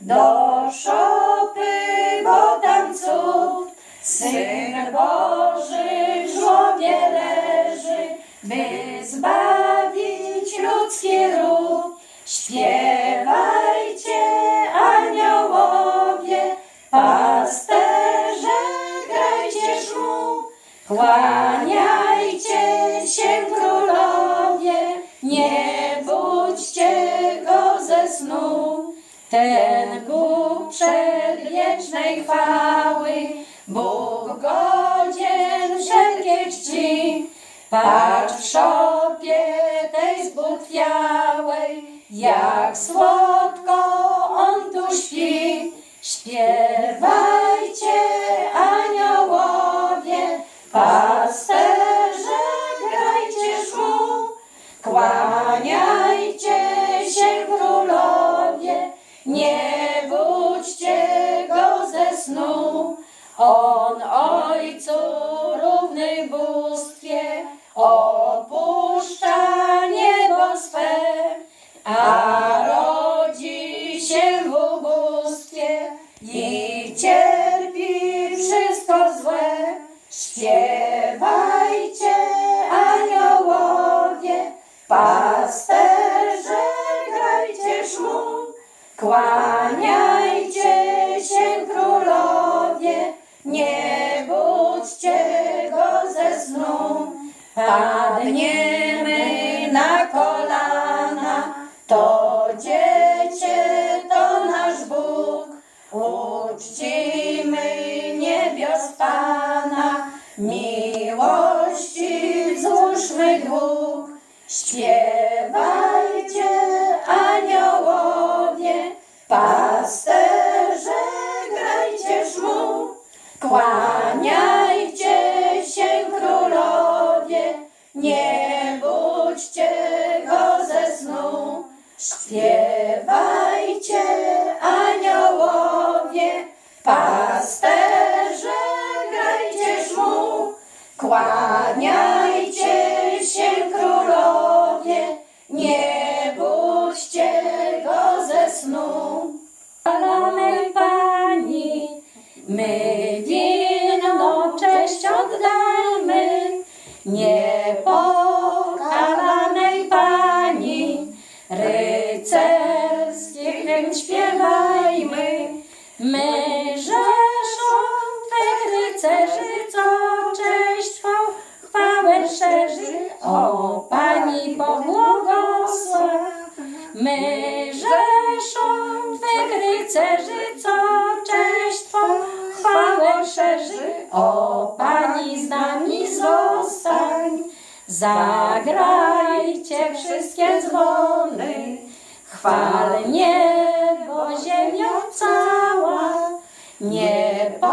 do szopy, bo tam cud. Syn Boży w żłobie leży, by zbawić ludzki ród. Śpiewajcie, aniołowie, pasterze, grajcie szum. Kłaniajcie się królowie, nie budźcie go ze snu. Ten Bóg przedwiecznej chwały, Bóg godzien wszelkiej czci. Patrz w szopie tej zbutwiałej, jak słodko on tu śpi. Śpiewajcie, pasterze, grajcie szum. Kłaniajcie się królowie, nie budźcie go ze snu. Padniemy na kolana, to dziecię, to nasz Bóg. Uczcimy niebios Pana, miłości wzłóżmy dług. Śpiewajcie, aniołowie, pasterze, grajcie szmu. Kłaniajcie się królowie, nie budźcie go ze snu. Śpiewajcie, aniołowie, my winną cześć oddamy, niepokalanej Pani, rycerskie hymn śpiewajmy. My rzeszą rycerzy, co cześć Twą chwałę szerzy, o Pani pobłogosław. My szerzy, o Pani z nami zostań. Zagrajcie wszystkie dzwony, chwal niebo, ziemia cała, niepokalana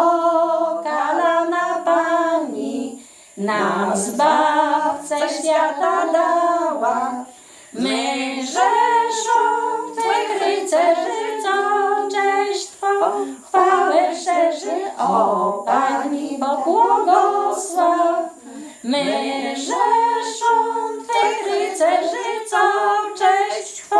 Pani, nam Zbawcę świata dała. My rzeszą Twych rycerzy, co cześć Twą o Pani pobłogosław. My rzeszą Twych rycerzy, co cześć Twą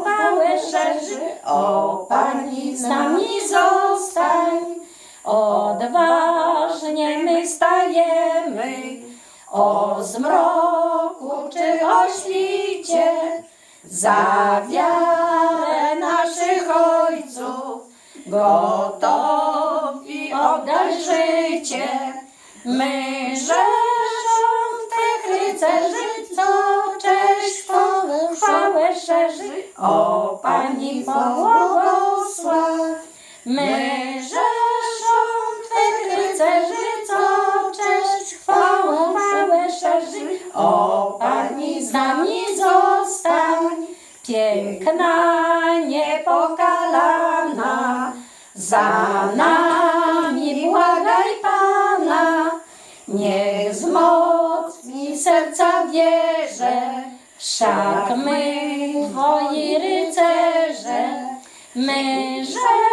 chwałę szerzy, o Pani z nami zostań. Odważnie my stajemy, o zmroku czy o świcie, za wiarę naszych ojców, gotowi życie. My rzeszą Twych rycerzy, co cześć Twą chwałę szerzy, o Pani pobłogosław. My rzeszą Twych rycerzy, co cześć chwałę szerzy, o Pani z nami zostań. Piękna, niepokalana, za nami błagaj Pana. Niech wzmocni serca wierze, wszak my Twoi rycerze. My rzeszą